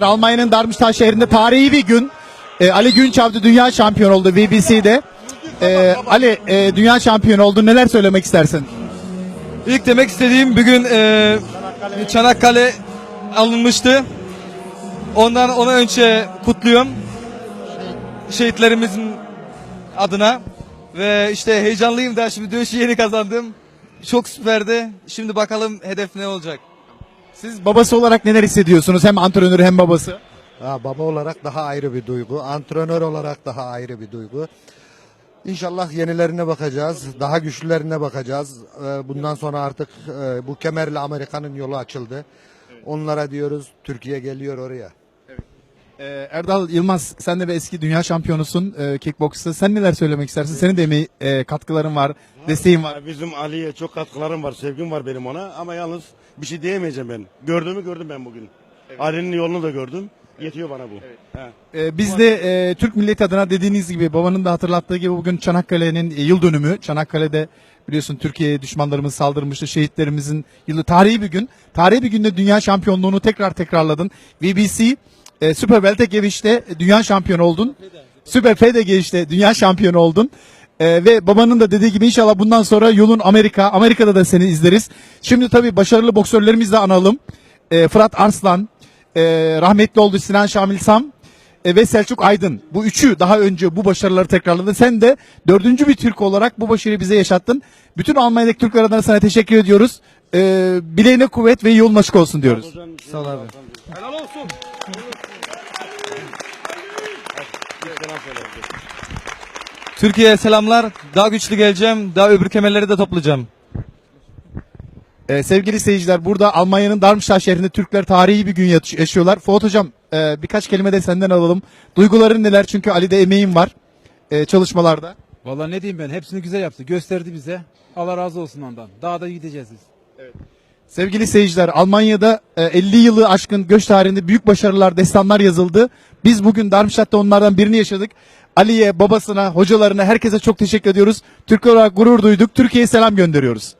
Almanya'nın Darmstadt şehrinde tarihi bir gün. Ee, Ali Günçavcı dünya şampiyonu oldu BBC'de. Ee, Ali e, dünya şampiyonu oldu. Neler söylemek istersin? İlk demek istediğim bugün e, Çanakkale alınmıştı. Ondan ona önce kutluyorum. Şehitlerimizin adına. Ve işte heyecanlıyım da şimdi dövüşü yeni kazandım. Çok süperdi. Şimdi bakalım hedef ne olacak. Siz babası olarak neler hissediyorsunuz? Hem antrenörü hem babası. Ha, baba olarak daha ayrı bir duygu, antrenör olarak daha ayrı bir duygu. İnşallah yenilerine bakacağız, daha güçlülerine bakacağız. Ee, Bundan sonra artık e, bu kemerli Amerika'nın yolu açıldı. Onlara diyoruz Türkiye geliyor oraya. Ee, Erdal Yılmaz sen de bir eski dünya şampiyonusun e, kickboksta. Sen neler söylemek istersin? Senin de emeği, e, katkıların var, desteğin var. Bizim Ali'ye çok katkılarım var, sevgim var benim ona ama yalnız bir şey diyemeyeceğim ben. Gördüğümü gördüm ben bugün. Ali'nin yolunu da gördüm. Yetiyor bana bu. He. Ee, biz de e, Türk milleti adına dediğiniz gibi babanın da hatırlattığı gibi bugün Çanakkale'nin e, yıl dönümü. Çanakkale'de biliyorsun Türkiye'ye düşmanlarımız saldırmıştı. Şehitlerimizin yılı tarihi bir gün. Tarihi bir günde dünya şampiyonluğunu tekrar tekrarladın. VBC e, Super Weltergewicht'te dünya şampiyonu oldun. Super FDG'de dünya şampiyonu oldun. E, ve babanın da dediği gibi inşallah bundan sonra yolun Amerika. Amerika'da da seni izleriz. Şimdi tabii başarılı boksörlerimizi de analım. E, Fırat Arslan, e, rahmetli oldu Sinan Şamil Sam e, ve Selçuk Aydın. Bu üçü daha önce bu başarıları tekrarladı. Sen de dördüncü bir Türk olarak bu başarıyı bize yaşattın. Bütün Almanya'daki Türkler adına sana teşekkür ediyoruz. E, bileğine kuvvet ve yolun açık olsun diyoruz. Sağ ol abi. Helal olsun. Türkiye'ye selamlar. Daha güçlü geleceğim. Daha öbür kemerleri de toplayacağım. E, sevgili seyirciler burada Almanya'nın Darmstadt şehrinde Türkler tarihi bir gün yaş- yaşıyorlar. Fuat Hocam e, birkaç kelime de senden alalım. Duyguların neler? Çünkü Ali'de emeğin var e, çalışmalarda. Vallahi ne diyeyim ben hepsini güzel yaptı. Gösterdi bize. Allah razı olsun ondan. Daha da gideceğiz biz. Sevgili seyirciler Almanya'da e, 50 yılı aşkın göç tarihinde büyük başarılar, destanlar yazıldı. Biz bugün Darmstadt'ta onlardan birini yaşadık. Ali'ye, babasına, hocalarına, herkese çok teşekkür ediyoruz. Türk olarak gurur duyduk. Türkiye'ye selam gönderiyoruz.